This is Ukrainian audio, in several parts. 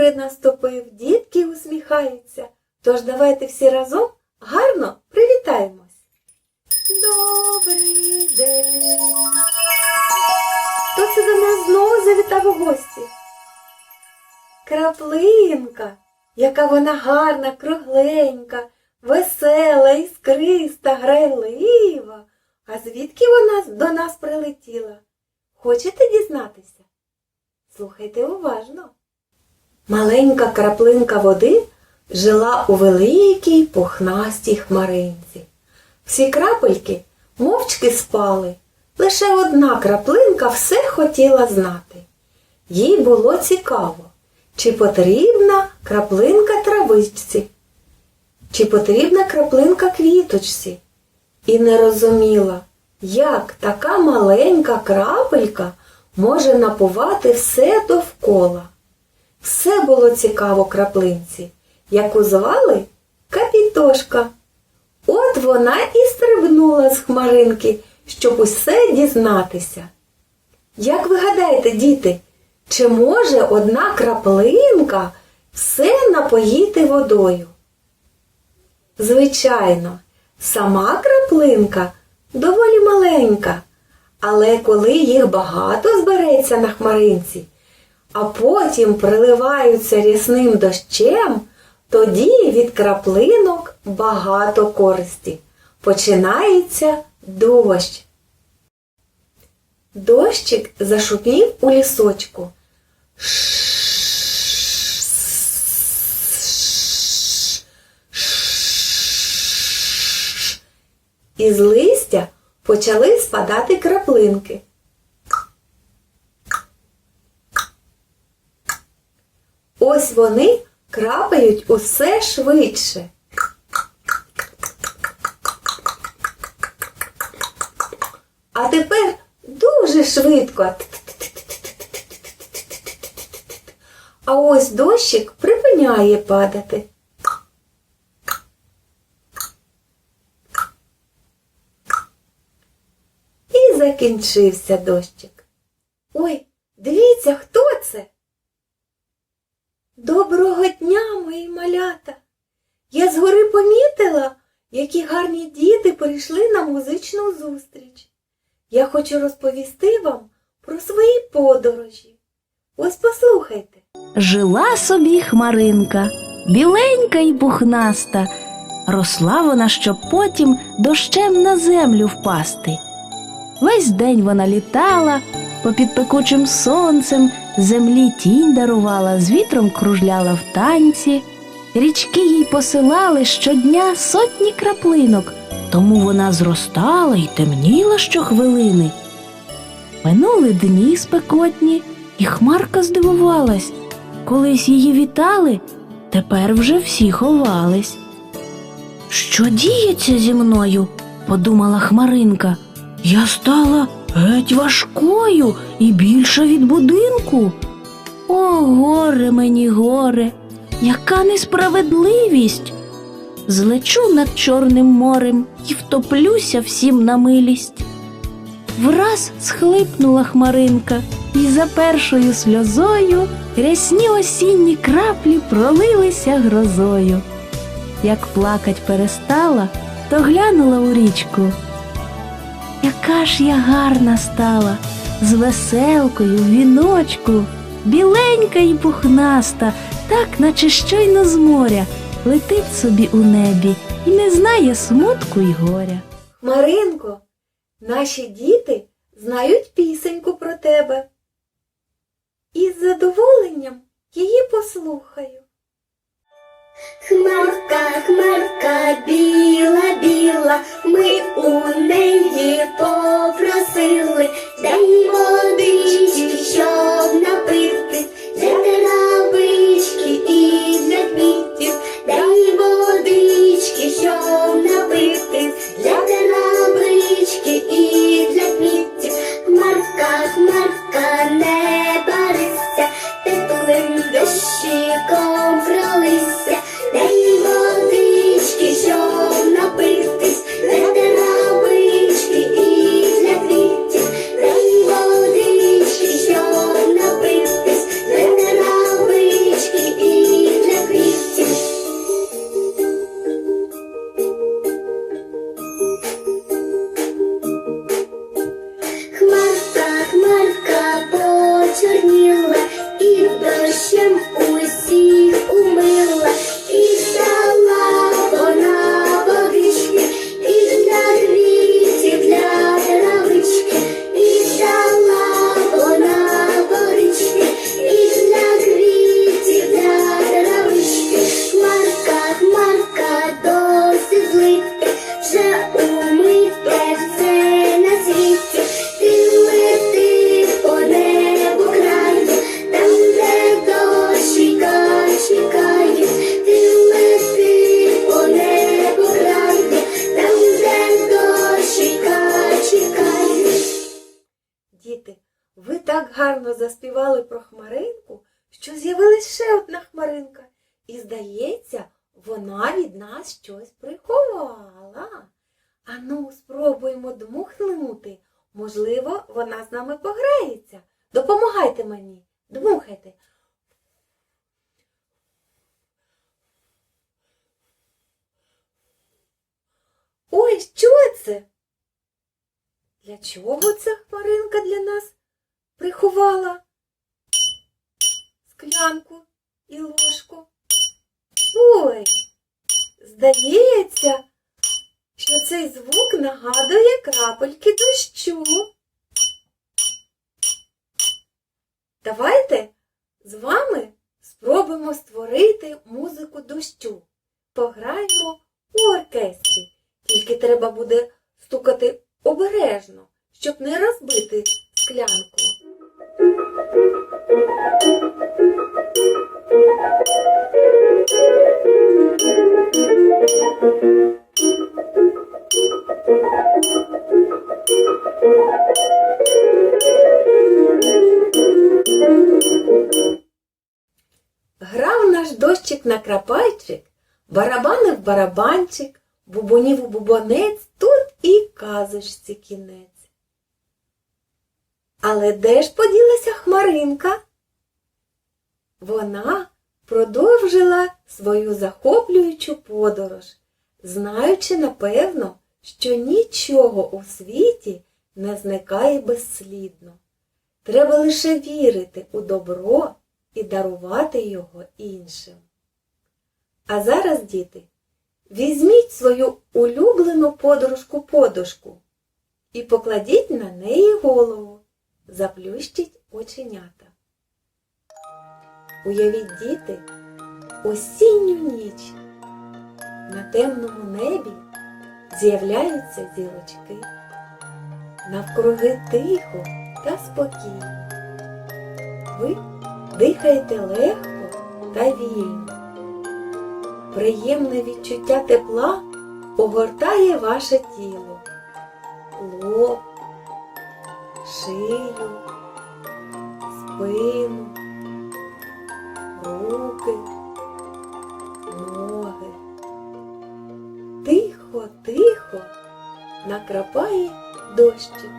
вечори наступив, дітки усміхаються. Тож давайте всі разом гарно привітаємось. Добрий день! Хто це до нас знову завітав у гості? Краплинка, яка вона гарна, кругленька, весела, іскриста, грайлива. А звідки вона до нас прилетіла? Хочете дізнатися? Слухайте уважно. Маленька краплинка води жила у великій пухнастій хмаринці. Всі крапельки мовчки спали. Лише одна краплинка все хотіла знати. Їй було цікаво, чи потрібна краплинка травичці, чи потрібна краплинка квіточці. І не розуміла, як така маленька крапелька може напувати все довкола. Все було цікаво краплинці, яку звали Капітошка. От вона і стрибнула з хмаринки, щоб усе дізнатися. Як ви гадаєте, діти, чи може одна краплинка все напоїти водою? Звичайно, сама краплинка доволі маленька, але коли їх багато збереться на хмаринці, а потім приливаються рясним дощем, тоді від краплинок багато користі. Починається дощ. Дощик зашумів у лісочку. Із листя почали спадати краплинки. Ось вони крапають усе швидше. А тепер дуже швидко. А ось дощик припиняє падати. І закінчився дощик. Ой, дивіться, хто це? Доброго дня, мої малята! Я згори помітила, які гарні діти прийшли на музичну зустріч. Я хочу розповісти вам про свої подорожі. Ось послухайте. Жила собі хмаринка, біленька й пухнаста. Росла вона, щоб потім дощем на землю впасти. Весь день вона літала, попід пекучим сонцем землі тінь дарувала, з вітром кружляла в танці. Річки їй посилали щодня сотні краплинок, тому вона зростала й темніла щохвилини. Минули дні спекотні, і хмарка здивувалась. Колись її вітали, тепер вже всі ховались. Що діється зі мною? подумала Хмаринка. Я стала геть важкою і більша від будинку. О, горе мені, горе, яка несправедливість! Злечу над Чорним морем і втоплюся всім на милість. Враз схлипнула хмаринка, і за першою сльозою рясні осінні краплі пролилися грозою. Як плакать перестала, то глянула у річку. Яка ж я гарна стала, з веселкою в віночку, біленька й пухнаста, так наче щойно з моря, летить собі у небі і не знає смутку й горя. Маринко, наші діти знають пісеньку про тебе. І з задоволенням її послухаю. Хмарка, хмарка, біла, біла, ми у неї попросили, дай водички, щоб напити, для травички і для квітів, дай водички, щоб напити, для травички і для квітів, хмарка, хмарка, не барися, теплим дощиком заспівали про хмаринку, що з'явилась ще одна хмаринка. І, здається, вона від нас щось приховала. Ану, спробуємо дмухнути. Можливо, вона з нами пограється. Допомагайте мені, дмухайте. Ой, що це? Для чого ця хмаринка для нас приховала склянку і ложку? Ой, здається, що цей звук нагадує крапельки дощу. Давайте з вами спробуємо створити музику дощу. Пограємо у оркестрі. Тільки треба буде стукати обережно, щоб не розбити склянку. Грав наш дощик на крапайчик, барабанив барабанчик, бубонів у бубонець, тут і казочці кінець. Але де ж поділася хмаринка? Вона продовжила свою захоплюючу подорож, знаючи напевно, що нічого у світі не зникає безслідно. Треба лише вірити у добро і дарувати його іншим. А зараз, діти, візьміть свою улюблену подружку-подушку і покладіть на неї голову, заплющіть оченята. Уявіть, діти, осінню ніч. На темному небі з'являються зірочки. Навкруги тихо та спокійно. Ви дихаєте легко та вільно. Приємне відчуття тепла огортає ваше тіло, шию, спину, руки, ноги. Тихо, тихо накрапає дощик.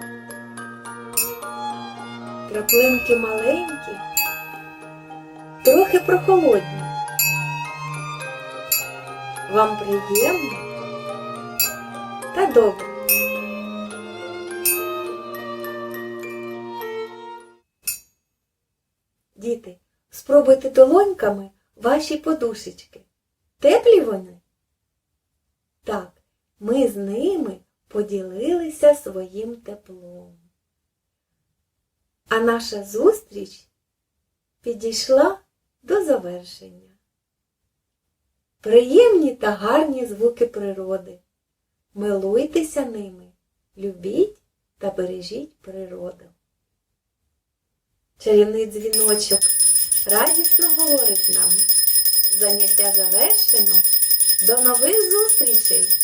Краплинки маленькі, трохи прохолодні. Вам приємно та добре. Спробуйте долоньками ваші подушечки. Теплі вони? Так, ми з ними поділилися своїм теплом. А наша зустріч підійшла до завершення. Приємні та гарні звуки природи. Милуйтеся ними, любіть та бережіть природу. Чарівний дзвіночок радісно говорить нам. Заняття завершено. До нових зустрічей!